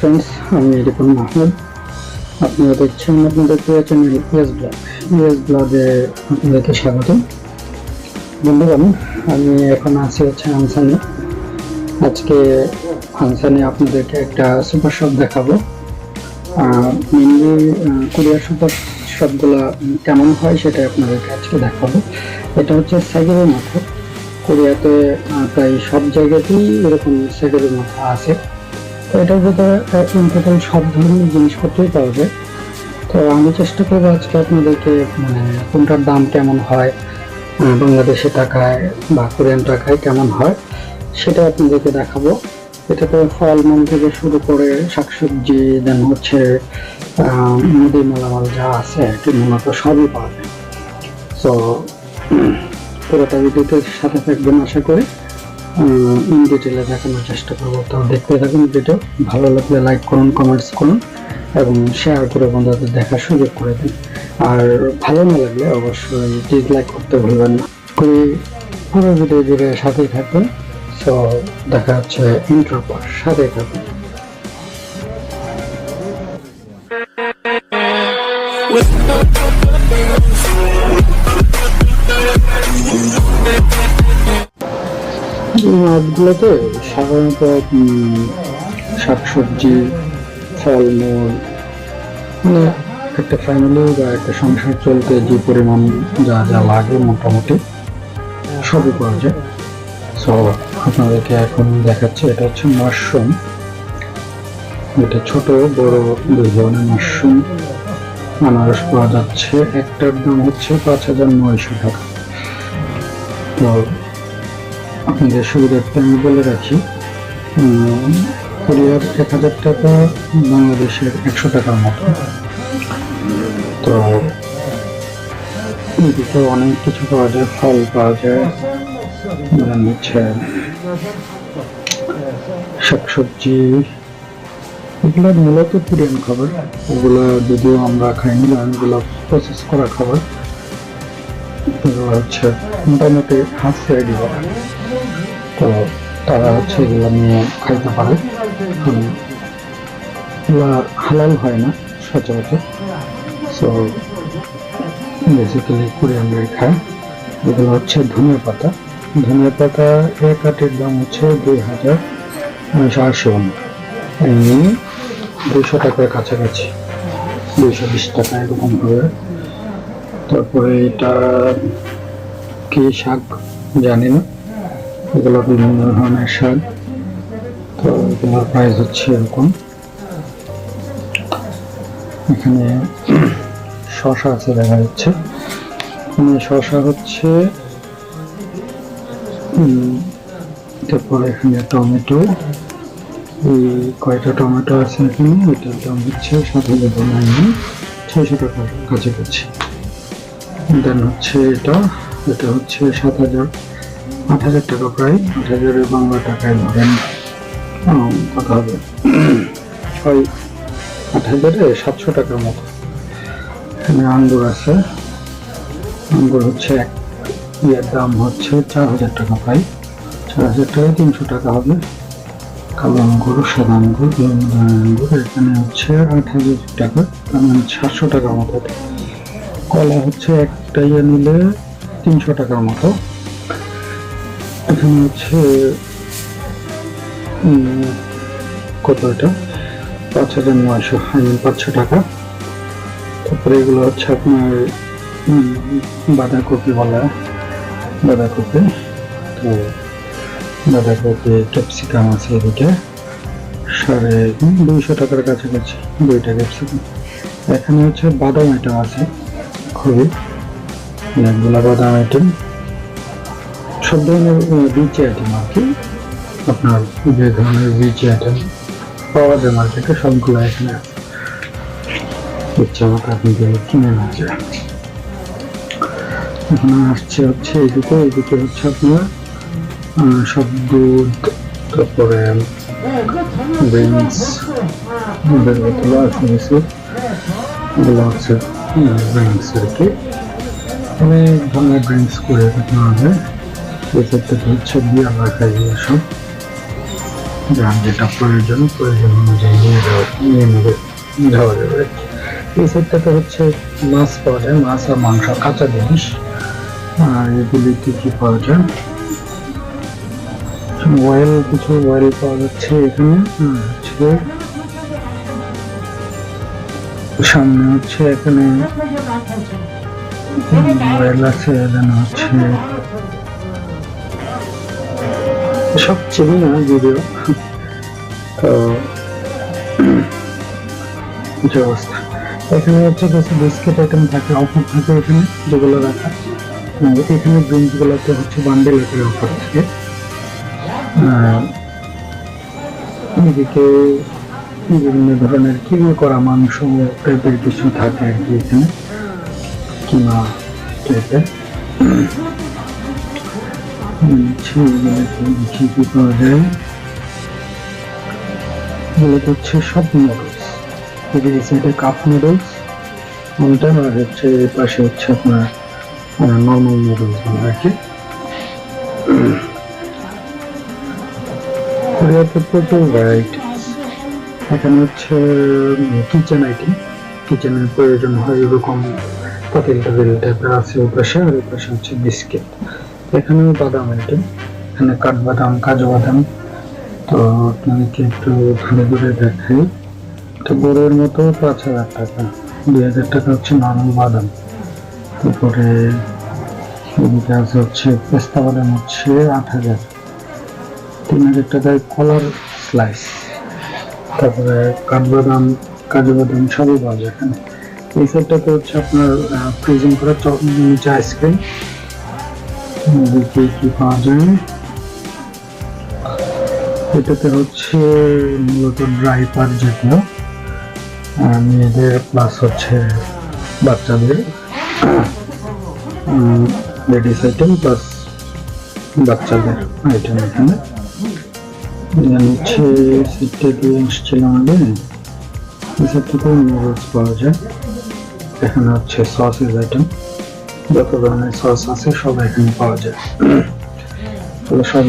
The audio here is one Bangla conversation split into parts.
ফ্রেন্ডস আমি রিপন মাহমুদ। আপনারা দেখছেন আপনাদের প্রিয় চ্যানেল ইয়েস ব্লগ। ইয়েস ব্লগে আপনাদেরকে স্বাগত। বন্ধুগণ আমি এখন আছি হচ্ছে আনসানে। আজকে আনসানে আপনাদেরকে একটা সুপার শপ দেখাবো। মেনলি কোরিয়ার সুপার শপগুলো কেমন হয় সেটা আপনাদেরকে আজকে দেখাবো। এটা হচ্ছে সাইকেলের মাথা। কোরিয়াতে প্রায় সব জায়গাতেই এরকম সাইকেলের মাথা আছে। তো এটার ভিতরে টোটাল সব ধরনের জিনিসপত্রই পাওয়া যায়। তো আমি চেষ্টা করব আজকে আপনাদেরকে মানে কোনটার দাম কেমন হয় বাংলাদেশি টাকায় বা কোরিয়ান টাকায় কেমন হয়, সেটা আপনাদেরকে দেখাবো। এটাতে ফলমূল থেকে শুরু করে শাকসবজি, দেন হচ্ছে মুদি মালামাল যা আছে আর কি, মূলত সবই পাওয়া যায়। তো পুরোটা ভিডিওতে সাথে থাকবেন, আশা করি। ইন ডিটেলে দেখানোর চেষ্টা করব। তো দেখতে থাকুন ভিডিও, ভালো লাগলে লাইক করুন কমেন্টস করুন, এবং শেয়ার করে বন্ধুদের দেখার সুযোগ করে দিন। আর ভালো না লাগলে অবশ্যই ডিসলাইক করতে ভুলবেন না। করি, পুরো ভিডিও জুড়ে সাথেই থাকবেন। সো দেখা হচ্ছে ইন্ট্রোর পর, সাথেই থাকবেন এই মাছগুলোতে সাধারণত শাকসবজি ফলমূল মানে একটা ফ্যামিলি বা একটা সংসার চলতে যে পরিমাণ যা যা লাগে মোটামুটি সবই পাওয়া যায়। সো আপনাদেরকে এখন দেখাচ্ছি এটা হচ্ছে মাশরুম। এটা ছোট বড় দুই ধরনের মাশরুম। আনারস পাওয়া যাচ্ছে একটার দাম হচ্ছে পাঁচ হাজার নয়শো টাকা। তো আপনাদের সুবিধার্থে আমি বলে রাখি। কোরিয়ার এক হাজার টাকা, বাংলাদেশের একশো টাকার মতো। তো এদিকে অনেক কিছু পাওয়া যায়, ফল পাওয়া যায় হচ্ছে শাকসবজি। এগুলো মূলত কোরিয়ান খাবার। ওগুলো যদিও আমরা খাইনি এগুলো প্রসেস করা খাবার। হচ্ছে মোটামুটি হাফ করা তো তারা হচ্ছে এগুলো নিয়ে খাইতে পারে হালাল হয় না সচরাচর। সো বেসিক্যালি কোরিয়ানরাই খায়। এগুলো হচ্ছে ধনে পাতা। ধনে পাতা এক আটির দাম হচ্ছে দুই হাজার আশি। এমনি দুইশো টাকার কাছাকাছি। দুইশো বিশ টাকা এরকম হবে। তারপরে এটা কি শাক? জানি না। এগুলো বিভিন্ন ধরনের শাক। তো এগুলোর প্রাইস হচ্ছে এরকম। এখানে শশা আছে দেখা যাচ্ছে। এখানে শশা হচ্ছে তারপরে এখানে টমেটো। এই কয়টা টমেটো আছে এখানে? এটার দাম হচ্ছে সাত হাজার নাইন ছয়শো টাকার কাছাকাছি। দেন হচ্ছে এটা এটা হচ্ছে সাত হাজার। আট হাজার টাকা প্রায় আট হাজারের বাংলা টাকায় ধরেন কত হবে। ছয় আট হাজারে সাতশো টাকার মতো। এখানে আঙ্গুর আছে। আঙ্গুর হচ্ছে এক। ইয়ের দাম হচ্ছে চার হাজার টাকা প্রায় চার হাজার টাকায় তিনশো টাকা হবে। কালো আঙ্গুর, সাদা আঙ্গুর বিভিন্ন আঙ্গুর। এখানে হচ্ছে আট হাজার টাকা। মানে সাতশো টাকার মতো। কলা হচ্ছে একটা ইয়ে নিলে তিনশো টাকার মতো। এখানে হচ্ছে কত এটা? পাঁচ হাজার নয়শো, আই পাঁচশো টাকা। তারপরে এগুলো হচ্ছে আপনার বাঁধাকপি বলা বাঁধাকপি। তো বাঁধাকপি, ক্যাপসিকাম আছে এদিকে। সাড়ে দুইশো টাকার কাছাকাছি, দুইটা ক্যাপসিকাম। এখানে হচ্ছে বাদাম আইটেম আছে, খুবই। অনেকগুলো বাদাম আইটেম সব ধরনের বীজ আইটেম আর কি। আপনার যে ধরনের বীজ আইটেম পাওয়া যায় মার্কেটে, সবগুলো এখানে। ইচ্ছা মতো আপনি কিনে না যায় এখন আসছে হচ্ছে এদিকে এদিকে হচ্ছে আপনার সব দুধ, তারপরে আর কি অনেক ধরনের ড্রিঙ্কস করে পাওয়া যায় এক্ষেত্রে হচ্ছে বিয়ার রাখা যায় সব যার যেটা প্রয়োজন প্রয়োজন অনুযায়ী নিয়ে যাওয়া নিয়ে নেবে যাওয়া যাবে। এই সেটটাতে হচ্ছে মাছ পাওয়া যায়, মাছ আর মাংস, কাঁচা জিনিস। আর এগুলি কি কি পাওয়া যায়? ওয়েল, কিছু ওয়েল পাওয়া যাচ্ছে এখানে। হচ্ছে সামনে হচ্ছে এখানে ওয়েল আছে, এখানে হচ্ছে সব চিনি না যদিও। তো অবস্থা? এখানে হচ্ছে কিছু বিস্কিট আইটেম থাকে, অফার থাকে এখানে, যেগুলো রাখা। এখানে ড্রিঙ্কস গুলোতে হচ্ছে বান্ডেল আকারে অফার থাকে। এদিকে বিভিন্ন ধরনের কিমা করা মাংস টাইপের কিছু থাকে আর কি এখানে। কিমা টাইপের কি পাওয়া যায় এগুলো হচ্ছে সব নুডলস কাপ নুডলস কোনটা আর হচ্ছে পাশে হচ্ছে আপনার নর্মাল নুডলসগুলো আর কি। কোরিয়াতে এখানে হচ্ছে কিচেন আইটেম কিচেনের প্রয়োজন হয় এরকম পাতিল টাতিল টাইপের আছে ওই পাশে আর ওই পাশে হচ্ছে বিস্কিট এখানেও বাদাম আইটেম এখানে কাঠবাদাম কাজু বাদাম। তো আপনাদেরকে একটু ধরে ধরে দেখাই। তো গরুর মতো পাঁচ হাজার টাকা। দুই হাজার টাকা হচ্ছে নরম বাদাম। তারপরে এদিকে আছে হচ্ছে পেস্তা বাদাম হচ্ছে আট হাজার। তিন হাজার টাকায় কলার স্লাইস। তারপরে কাঠবাদাম কাজু বাদাম সবই পাওয়া যায় এখানে। এই সেটটাতে হচ্ছে আপনার ফ্রিজিং করা নিচে আইসক্রিম। এদিকে কি পাওয়া যায় এটাতে হচ্ছে মূলত ড্রাই পার যেগুলো মেয়েদের প্লাস হচ্ছে বাচ্চাদের লেডিস আইটেম প্লাস বাচ্চাদের আইটেম এখানে। হচ্ছে সিটটা দিয়ে এসেছিলাম আগে এই সেটটাতেও নুডলস পাওয়া যায়। এখানে হচ্ছে সসেস আইটেম যত ধরনের সস আছে, সব এখানে পাওয়া যায়। তাহলে সবই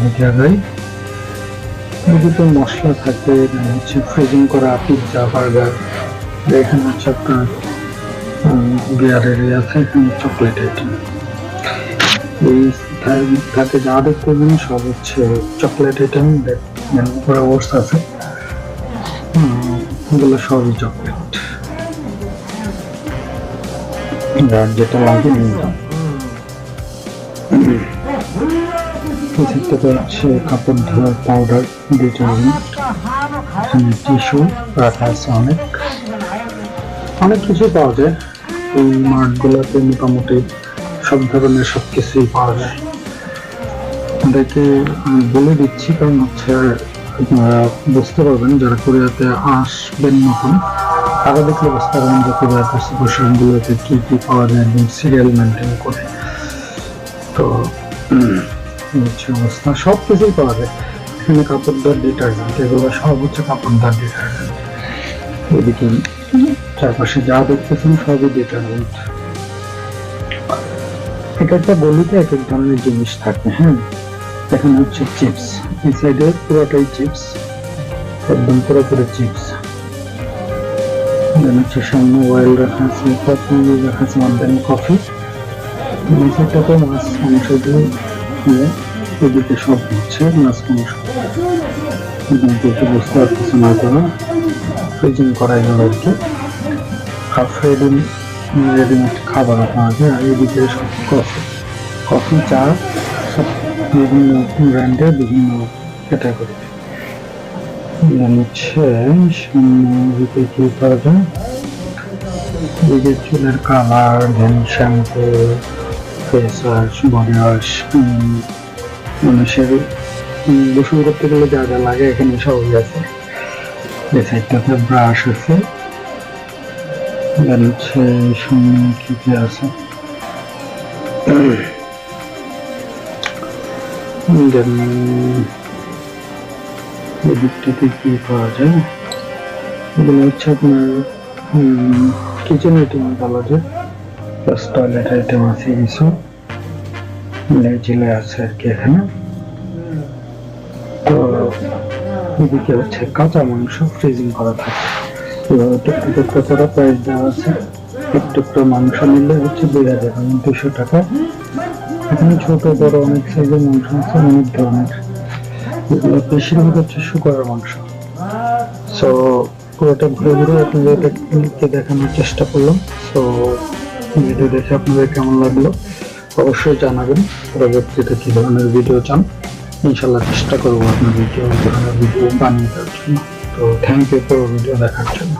দিকে আগাই এদিকে মশলা থাকে হচ্ছে ফ্রিজিং করা পিৎজা বার্গার এখানে হচ্ছে আপনার বিয়ারের আছে, এখানে চকলেট আইটেম এই থাকে যা দেখতে পাবেন, সব হচ্ছে চকলেট আইটেম উপরে ওটস আছে। এগুলো সবই চকলেট যেটা লাগে যাও। হচ্ছে কাপড় ধোয়ার পাউডার ডিটারজেন্ট টিস্যু রাখা আছে অনেক। অনেক কিছু পাওয়া যায়। এই মার্টগুলোতে মোটামুটি সব ধরনের সব কিছুই পাওয়া যায়। আপনাদেরকে আমি বলে দিচ্ছি কারণ হচ্ছে আপনারা বুঝতে পারবেন যারা কোরিয়াতে আসবেন নতুন, তারা দেখলে বুঝতে পারবেন যে কোরিয়ার পশুগুলোতে কি কি পাওয়া যায় একদম সিরিয়াল মেনটেন করে। তো হচ্ছে অবস্থা। সব কিছুই পাওয়া যায়। এখানে কাপড় ধোয়ার ডিটারজেন্ট এগুলো সব হচ্ছে কাপড় ধোয়ার ডিটারজেন্ট এদিকে চারপাশে যা দেখতেছেন সবই ডিটারজেন্ট এক একটা গলিতে এক এক ধরনের জিনিস থাকে হ্যাঁ? এখানে হচ্ছে চিপস। এই সাইডে পুরোটাই চিপস, একদম পুরোপুরি চিপস। দেন হচ্ছে সামনে ওয়েল রাখা আছে, কফি রাখা আছে দেন কফি এই মাছ, মাংস দিয়ে এদিকে সব হচ্ছে, মাছ, মাংস। এখানে কিছু বুঝতে পারতেছে না কোনো ফ্রিজিং করা এগুলো আর কি। আর রেডি রেডিমেড খাবার পাওয়া যায় আর এদিকে সব কফি কফি চা, সব বিভিন্ন ব্র্যান্ডের বিভিন্ন ক্যাটাগরি হচ্ছে সামনে কি পাওয়া যায়? চুলের colour then shampoo face wash body wash মানুষের গোসল করতে গেলে যা যা লাগে এখানে সবই আছে। এই সাইডটাতে ব্রাশ আছে। দেন হচ্ছে সামনে কি কি আছে? এদিকটাতে কি পাওয়া যায়। এগুলো হচ্ছে আপনার কিচেন আইটেম বলা যায়। প্লাস টয়লেট আইটেম আছে কিছু। লেজিলে আছে আর কি এখানে। তো এদিকে হচ্ছে কাঁচা মাংস ফ্রিজিং করা থাকে। এভাবে টুকরো করে প্রাইস দেওয়া আছে। এক টুকরো মাংস নিলে হচ্ছে দুই হাজার দুশো টাকা। এখানে ছোট, বড় অনেক সাইজের মাংস আছে, অনেক ধরনের। বেশিরভাগ হচ্ছে শুকরের মাংস। সো পুরোটা ঘুরে ঘুরে আপনাদেরকে দেখানোর চেষ্টা করলাম। সো ভিডিও দেখে আপনাদের কেমন লাগল, অবশ্যই জানাবেন। পরবর্তীতে কি ধরনের ভিডিও চান ইনশাল্লাহ চেষ্টা করব আপনার ভিডিও ধরনের ভিডিও বানিয়ে দেওয়ার জন্য। তো থ্যাংক ইউ পুরো ভিডিও দেখার জন্য।